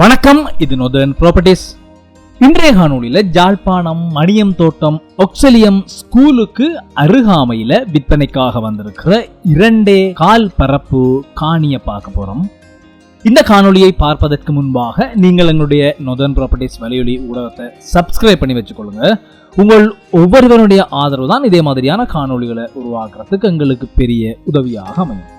வணக்கம் இது நொதன் ப்ராப்பர்ட்டிஸ் இன்றைய காணொளியில ஜாழ்ப்பாணம் மணியம் தோட்டம் ஒக்சலியம் ஸ்கூலுக்கு அருகாமையில விற்பனைக்காக வந்திருக்கிற இரண்டே கால் பரப்பு காணிய பார்க்க போறோம். இந்த காணொலியை பார்ப்பதற்கு முன்பாக நீங்கள் எங்களுடைய நொதன் ப்ராப்பர்ட்டிஸ் வலையொலி ஊடகத்தை சப்ஸ்கிரைப் பண்ணி வச்சுக்கொள்ளுங்க. உங்கள் ஒவ்வொருவருடைய ஆதரவு தான் இதே மாதிரியான காணொளிகளை உருவாக்குறதுக்கு எங்களுக்கு பெரிய உதவியாக அமையும்.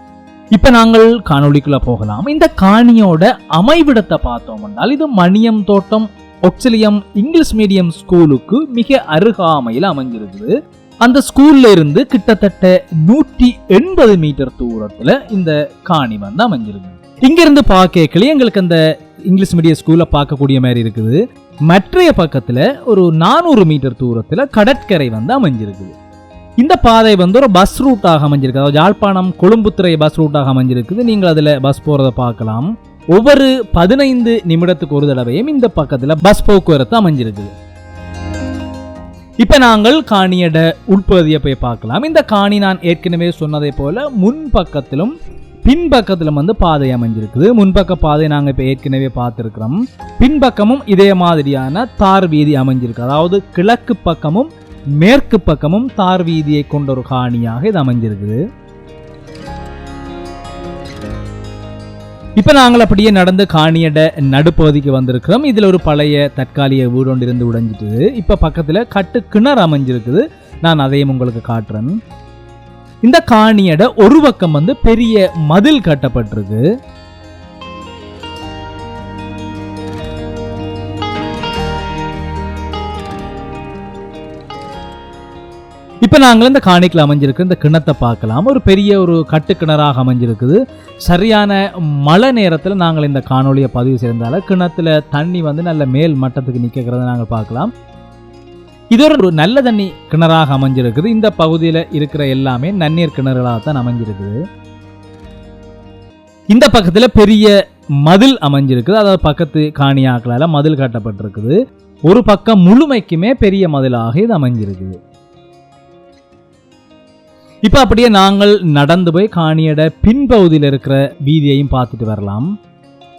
இப்ப நாங்கள் காணொளிக்குள்ள போகலாம். இந்த காணியோட அமைவிடத்தை பார்த்தோம் என்றால் இது மணியம் தோட்டம் ஒக்சிலியம் இங்கிலீஷ் மீடியம் ஸ்கூலுக்கு மிக அருகாமையில் அமைஞ்சிருக்குது அந்த ஸ்கூல்ல இருந்து கிட்டத்தட்ட நூற்றி எண்பது மீட்டர் தூரத்துல இந்த காணி வந்து அமைஞ்சிருக்கு இங்கிருந்து பார்க்கல எங்களுக்கு அந்த இங்கிலீஷ் மீடியம் ஸ்கூலில் பார்க்கக்கூடிய மாதிரி இருக்குது. மற்றைய பக்கத்துல ஒரு நானூறு மீட்டர் தூரத்தில் கடற்கரை வந்து அமைஞ்சிருக்குது இந்த பாதை வந்து ஒரு பஸ் ரூட்டாக அமைஞ்சிருக்கு. அதாவது யாழ்ப்பாணம் கொழும்புத்துறை பஸ் ரூட்டாக அமைஞ்சிருக்குது. நீங்கள் அதில் பஸ் போகிறத பார்க்கலாம். ஒவ்வொரு பதினைந்து நிமிடத்துக்கு ஒரு தடவையும் இந்த பக்கத்தில் பஸ் போக்குவரத்து அமைஞ்சிருக்குது. இப்போ நாங்கள் காணியட உட்பகுதியை போய் பார்க்கலாம். இந்த காணி நான் ஏற்கனவே சொன்னதை போல முன் பக்கத்திலும் பின்பக்கத்திலும் வந்து பாதை அமைஞ்சிருக்குது. முன்பக்க பாதை நாங்கள் இப்போ ஏற்கனவே பார்த்துருக்கிறோம். பின்பக்கமும் இதே மாதிரியான தார் வீதி அமைஞ்சிருக்கு. அதாவது கிழக்கு பக்கமும் மேற்கு பக்கமும் தார் வீதியை கொண்ட ஒரு காணியாக இது அமைஞ்சிருக்குது இப்போ நாங்கள் அப்படியே நடந்து காணியட நடுப்பகுதிக்கு வந்திருக்கிறோம். இதுல ஒரு பழைய தற்காலிக வீடு ஒன்று இருந்து உடைஞ்சிட்டு இப்ப பக்கத்துல கட்டு கிணறு அமைஞ்சிருக்குது. நான் அதையும் உங்களுக்கு காட்டுறேன். இந்த காணியட ஒரு பக்கம் வந்து பெரிய மதில் கட்டப்பட்டிருக்கு. இப்போ நாங்கள் இந்த காணிக்கில் அமைஞ்சிருக்கு இந்த கிணத்தை பார்க்கலாம். ஒரு பெரிய ஒரு கட்டு கிணறாக அமைஞ்சிருக்குது. சரியான மழை நேரத்தில் நாங்கள் இந்த காணொலியை பதிவு செய்தால கிணத்துல தண்ணி வந்து நல்ல மேல் மட்டத்துக்கு நிற்கிறத நாங்கள் பார்க்கலாம். இது ஒரு நல்ல தண்ணி கிணறாக அமைஞ்சிருக்குது. இந்த பகுதியில் இருக்கிற எல்லாமே நன்னீர் கிணறுகளாக தான் அமைஞ்சிருக்குது. இந்த பக்கத்தில் பெரிய மதில் அமைஞ்சிருக்குது. அதாவது பக்கத்து காணியாக்களால் மதில் கட்டப்பட்டிருக்குது. ஒரு பக்கம் முழுமைக்குமே பெரிய மதிலாக இது அமைஞ்சிருக்குது. இப்போ அப்படியே நாங்கள் நடந்து போய் காணியோட பின்பகுதியில் இருக்கிற வீதியையும் பார்த்துட்டு வரலாம்.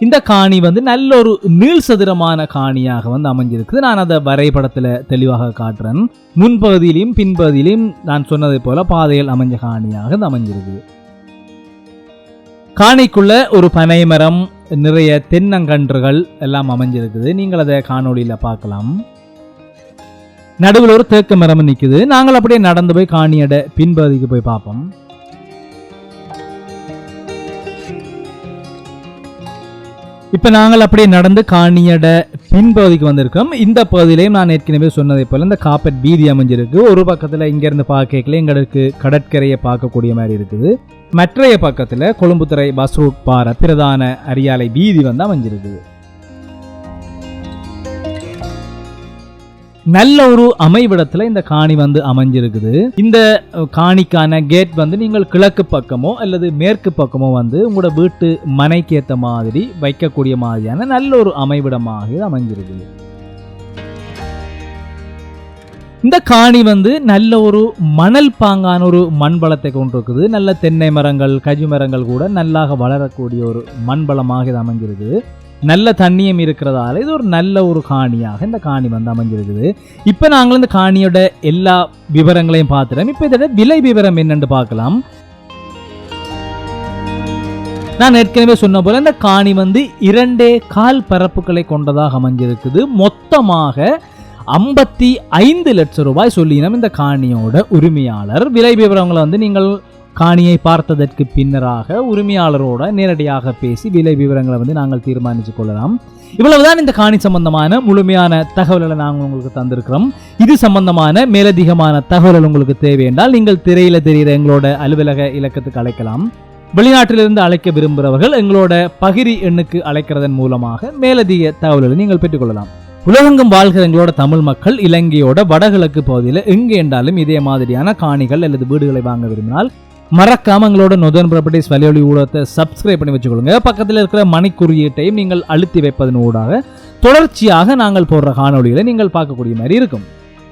இந்த காணி வந்து நல்ல ஒரு நீள் சதுரமான காணியாக வந்து அமைஞ்சிருக்குது. நான் அதை வரைபடத்தில் தெளிவாக காட்டுறேன். முன்பகுதியிலையும் பின்பகுதியிலையும் நான் சொன்னதை போல பாதையில் அமைஞ்ச காணியாக இது அமைஞ்சிருக்கு காணிக்குள்ள ஒரு பனை மரம் நிறைய தென்னங்கன்றுகள் எல்லாம் அமைஞ்சிருக்குது. நீங்கள் அதை காணொலியில் பார்க்கலாம். நடுவில் ஒரு தேக்க மரம் நிக்குது. நாங்கள் அப்படியே நடந்து போய் காணியட பின்பகுதிக்கு போய் பார்ப்போம். இப்போ நாங்கள் அப்படியே நடந்து காணியட பின்பகுதிக்கு வந்திருக்கோம். இந்த பகுதியிலையும் நான் ஏற்கனவே சொன்னதை போல இந்த காப்பட் வீதி அமைஞ்சிருக்கு. ஒரு பக்கத்துல இங்க இருந்து பார்க்கல எங்களுக்கு கடற்கரையை பார்க்கக்கூடிய மாதிரி இருக்குது. மற்றைய பக்கத்துல கொழும்புத்துறை பஸ் ரூட் பாறை பிரதான அரியாலை வீதி வந்து அமைஞ்சிருக்குது. நல்ல ஒரு அமைவிடத்துல இந்த காணி வந்து அமைஞ்சிருக்குது. இந்த காணிக்கான கேட் வந்து நீங்கள் கிழக்கு பக்கமோ அல்லது மேற்கு பக்கமோ வந்து உங்களோட வீட்டு மனைக்கு ஏத்த மாதிரி வைக்கக்கூடிய மாதிரியான நல்ல ஒரு அமைவிடமாக அமைஞ்சிருக்குது. இந்த காணி வந்து நல்ல ஒரு மணல் பாங்கான ஒரு மண் வளத்தை கொண்டிருக்குது. நல்ல தென்னை மரங்கள் கஜு மரங்கள் கூட நல்லாக வளரக்கூடிய ஒரு மண் வளமாக இது அமைஞ்சிருக்குது. நல்ல தண்ணியும் இருக்கிறதால இது ஒரு நல்ல ஒரு காணியாக இந்த காணி வந்து அமைஞ்சிருக்குது. இப்போ நாங்கள் இந்த காணியோட எல்லா விவரங்களையும் பார்த்துட்டோம் இப்போ இதோட விலை விவரம் என்னென்னு பார்க்கலாம். நான் ஏற்கனவே சொன்ன போல இந்த காணி வந்து இரண்டே கால் பரப்புகளை கொண்டதாக அமைஞ்சிருக்குது. மொத்தமாக ஐம்பத்தி ஐந்து லட்சம் ரூபாய் சொல்லினோம் இந்த காணியோட உரிமையாளர். விலை விவரங்களை வந்து நீங்கள் காணியை பார்த்ததற்கு பின்னராக உரிமையாளரோட நேரடியாக பேசி விலை விவரங்களை வந்து நாங்கள் தீர்மானித்து கொள்ளலாம். இவ்வளவுதான் இந்த காணி சம்பந்தமான முழுமையான தகவல்களை நாங்கள் உங்களுக்கு தந்திருக்கிறோம். இது சம்பந்தமான மேலதிகமான தகவல்கள் உங்களுக்கு தேவை என்றால் நீங்கள் திரையில தெரிகிற எங்களோட அலுவலக இலக்கத்துக்கு அழைக்கலாம். வெளிநாட்டிலிருந்து அழைக்க விரும்புகிறவர்கள் எங்களோட பகிரி எண்ணுக்கு அழைக்கிறதன் மூலமாக மேலதிக தகவல்களை நீங்கள் பெற்றுக்கொள்ளலாம். உலகெங்கும் வாழ்கிற எங்களோட தமிழ் மக்கள் இலங்கையோட வடகிழக்கு பகுதியில் எங்கே என்றாலும் இதே மாதிரியான காணிகள் அல்லது வீடுகளை வாங்க விரும்பினால் மறக்காம எங்களோட நொதன் ப்ராப்பர்ட்டிஸ் வலியொலி ஊடகத்தை சப்ஸ்கிரைப் பண்ணி வச்சுக்கொள்ளுங்க. பக்கத்தில் இருக்கிற மணிக்குறியீட்டையும் நீங்கள் அழுத்தி வைப்பதன் ஊடாக தொடர்ச்சியாக நாங்கள் போடுற காணொளிகளை நீங்கள் பார்க்கக்கூடிய மாதிரி இருக்கும்.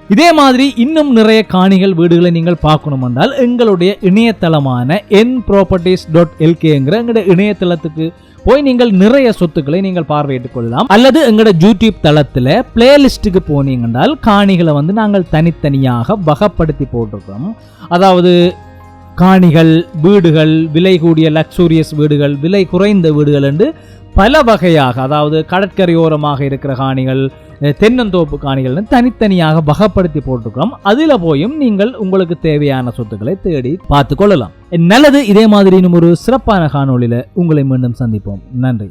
இதே மாதிரி இன்னும் நிறைய காணிகள் வீடுகளை நீங்கள் பார்க்கணும் என்றால் எங்களுடைய இணையதளமான என் ப்ராப்பர்ட்டிஸ் டாட் எல்கேங்கிற எங்களுடைய இணையதளத்துக்கு போய் நீங்கள் நிறைய சொத்துக்களை நீங்கள் பார்வையிட்டுக் கொள்ளலாம். அல்லது எங்களோட யூடியூப் தளத்தில் பிளேலிஸ்ட்டுக்கு போனீங்கன்றால் காணிகளை வந்து நாங்கள் தனித்தனியாக வகப்படுத்தி போட்டிருக்கோம் அதாவது காணிகள் வீடுகள் விலை கூடிய லக்ஸூரியஸ் வீடுகள் விலை குறைந்த வீடுகள் என்று பல வகையாக அதாவது கடற்கரையோரமாக இருக்கிற காணிகள் தென்னந்தோப்பு காணிகள்னு தனித்தனியாக வகப்படுத்தி போட்டிருக்கிறோம். அதில் போயும் நீங்கள் உங்களுக்கு தேவையான சொத்துக்களை தேடி பார்த்து கொள்ளலாம். நல்லது இதே மாதிரி ஒரு சிறப்பான காணொலியில் உங்களை மீண்டும் சந்திப்போம். நன்றி.